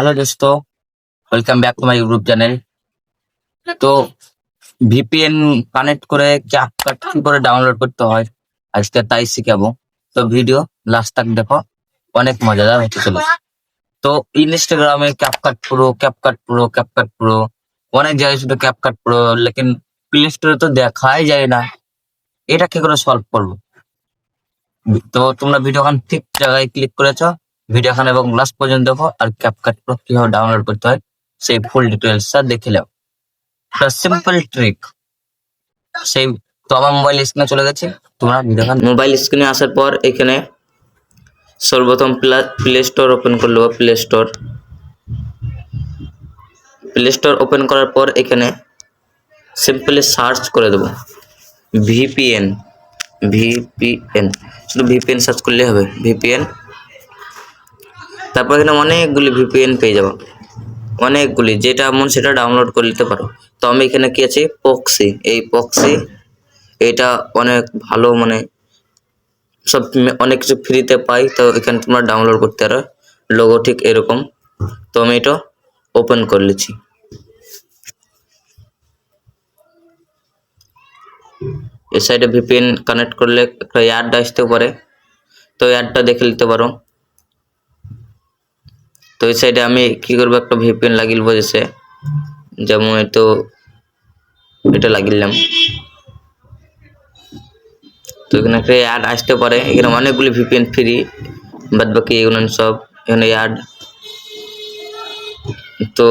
Hello দোস্ত welcome back to my YouTube channel তো VPN connect করে ক্যাপকাট কি করে ডাউনলোড করতে হয়? আজকে তাই শিখাবো। তো ভিডিও লাস্ট তাক দেখো, অনেক মজাদার হতে চলেছে। তো ইনস্টাগ্রামে CapCut pro CapCut pro CapCut pro অনেক জায়গায় শুধু ক্যাপকাট প্রো লেকিন প্লে স্টোরে তো দেখাই যায় না। এটা কি করে সলভ করব? তো তোমরা ভিডিও ঠিক জায়গায় ক্লিক করেছ ভিডিও খান এবং লাস্ট পর্যন্ত দেখো আর ক্যাপকাট প্রো কীভাবে ডাউনলোড করতে হয়, সেই ফুল ডিটেলসটা দেখে নাও। একটা সিম্পল ট্রিক সেই তো আমার মোবাইল স্ক্রিনে চলে গেছে, তোমরা ভিডিও খান মোবাইল স্ক্রিনে আসার পর এখানে সর্বপ্রথম প্লে স্টোর ওপেন করে নেব play store play store open করার পর এখানে সিম্পলি সার্চ করে দেবো। ভিপিএন ভিপিএন শুধু ভিপিএন সার্চ করলেই হবে। ভিপিএন তারপর এখানে অনেকগুলি ভিপিএন পেয়ে যাব। অনেকগুলি, যেটা মন সেটা ডাউনলোড করে নিতে পারো। তো আমি এখানে কি আছে? পক্সি এই পক্সি এটা অনেক ভালো মানে সব অনেক কিছু ফ্রিতে পাই, তো এখানে তোমরা ডাউনলোড করতে পারো। লোগো ঠিক এরকম। তো আমি এটা ওপেন করে নিচ্ছি। এই সাইডে ভিপিএন কানেক্ট করলে একটা অ্যাড আসতেও পারে। তো অ্যাডটা দেখে নিতে পারো। তো এই সাইডে আমি কি করব, একটা ভিপিএন লাগিয়ে বসেছে যেমন তো এটা লাগিলাম তো এখানে একটা অ্যাড আসতে পারে। এখানে অনেকগুলি ভিপিএন ফ্রি বাদ বাকি এগুলো সব এখানে অ্যাড তো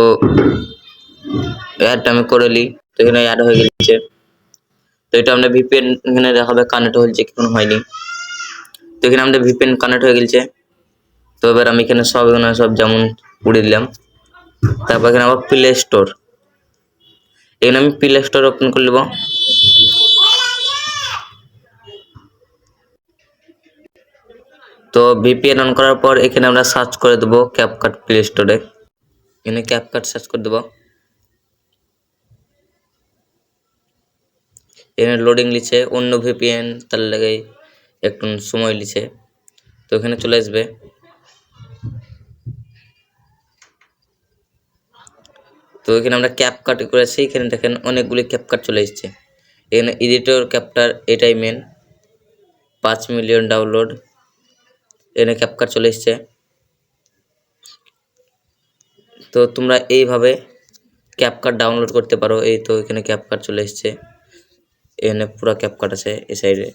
অ্যাডটা আমি করে নিই। তো এখানে অ্যাড হয়ে গেছে। তো এটা আমরা ভিপিএন এখানে দেখাবে কানেক্ট হয়েছে কোনো হয়নি। তো এখানে আমাদের ভিপিএন কানেক্ট হয়ে গেছে। তো এবার আমি এখানে সব এখানে সব যেমন উড়ে দিলাম। তারপর এখানে আবার প্লে স্টোর এখানে আমি প্লে স্টোর ওপেন করে নেব। তো ভিপিএন অন করার পর এখানে আমরা সার্চ করে দেবো ক্যাপকাট প্লে স্টোরে এখানে ক্যাপকাট সার্চ করে দেবো। এখানে লোডিং লিছে, অন্য ভিপিএন তার লাগে একটু সময় লিছে। তো এখানে চলে আসবে। তো এখানে আমরা ক্যাপ কাট করেছি, এখানে দেখেন অনেকগুলি ক্যাপ কাট চলে এসেছে। এখানে এডিটর ক্যাপটার এটাই মেন পাঁচ মিলিয়ন ডাউনলোড এখানে ক্যাপকাট চলে এসেছে। তো তোমরা এইভাবে ক্যাপকাট ডাউনলোড করতে পারো, এই তো এখানে ক্যাপকাট চলে এসেছে। এখানে পুরো ক্যাপকাট আছে এই সাইডে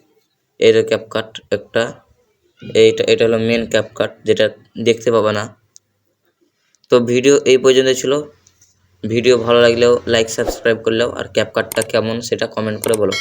এর ক্যাপকাট একটা, এইটা, এটা হলো মেন ক্যাপকাট যেটা দেখতে পাবে না। তো ভিডিও এই পর্যন্ত ছিল। ভিডিও ভালো লাগলেও লাইক সাবস্ক্রাইব করলেও আর ক্যাপকাটটা কেমন সেটা কমেন্ট করে বলো।